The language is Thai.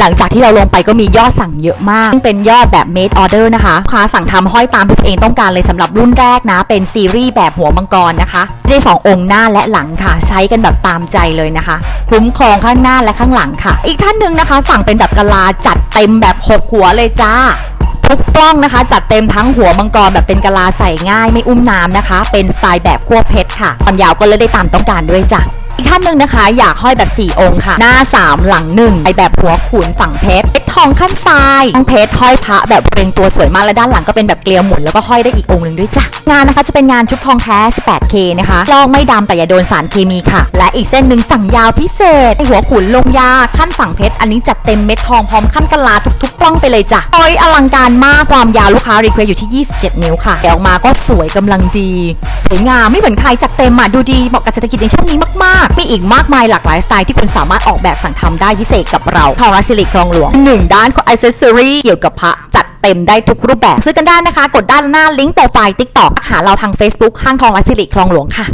หลังจากที่เราลงไปก็มียอดสั่งเยอะมากซึ่งเป็นยอดแบบ made order นะคะลูกค้าสั่งทำห้อยตามที่ตัวเองต้องการเลยสำหรับรุ่นแรกนะ เป็นซีรีส์แบบหัวมังกรนะคะได้สององค์หน้าและหลังค่ะ ใช้กันแบบตามใจเลยนะคะคลุ้มครองข้างหน้าและข้างหลังค่ะ อีกท่านหนึ่งนะคะ สั่งเป็นแบบกะลาจัดเต็มแบบหกหัวเลยจ้าทุกกล้องนะคะ จัดเต็มทั้งหัวมังกรแบบเป็นกะลาใส่ง่ายไม่อุ้มน้ำนะคะ เป็นสไตล์แบบควเพชรค่ะความยาวก็เลยได้ตามต้องการด้วยจ้ะ อีกท่านหนึ่งนะคะ อยากห้อยแบบ 4 องค์ค่ะ หน้า 3 หลัง1ไปแบบหัวขุนฝั่งเพชร เพชรทองขั้นทรายทองเพชรห้อยพระแบบเรียงตัวสวยมากและด้านหลังก็เป็นแบบเกลียวหมุนแล้วก็ห้อยได้อีกองค์หนึ่งด้วยจ้ะงานนะคะจะเป็นงานชุบทองแท้ 18K นะคะลอกไม่ดำแต่อย่าโดนสารเคมีค่ะ และอีกเส้นหนึ่งสั่งยาวพิเศษให้หัวขุนลงยาขั้นฝั่งเพชรอันนี้จัดเต็มเม็ดทองพร้อมขั้นกะลาทุกๆกล้องไปเลยจ้ะโอ้ยอลังการมากความยาวลูกค้ารีเควสอยู่ที่ 27 นิ้วค่ะแต่ออกมาก็สวยกำลังดี สวยงามไม่เหมือนใครจัดเต็มอะดูดีเหมาะกับเศรษฐกิจในช่วงนี้มากๆมีอีกมากมายหลากหลายสไตล์ที่คุณสามารถออกแบบสั่งทำได้พิเศษกับเราทองรัสิริคลองหลวงหนึ่งด้านของอิเซสซอรี่เกี่ยวกับพระจัดเต็มได้ทุกรูปแบบ ซื้อกันได้นะคะ กดด้านหน้าลิงก์โปรไฟล์ TikTok หาเราทาง Facebook ห้างทองรัสิริคลองหลวงค่ะ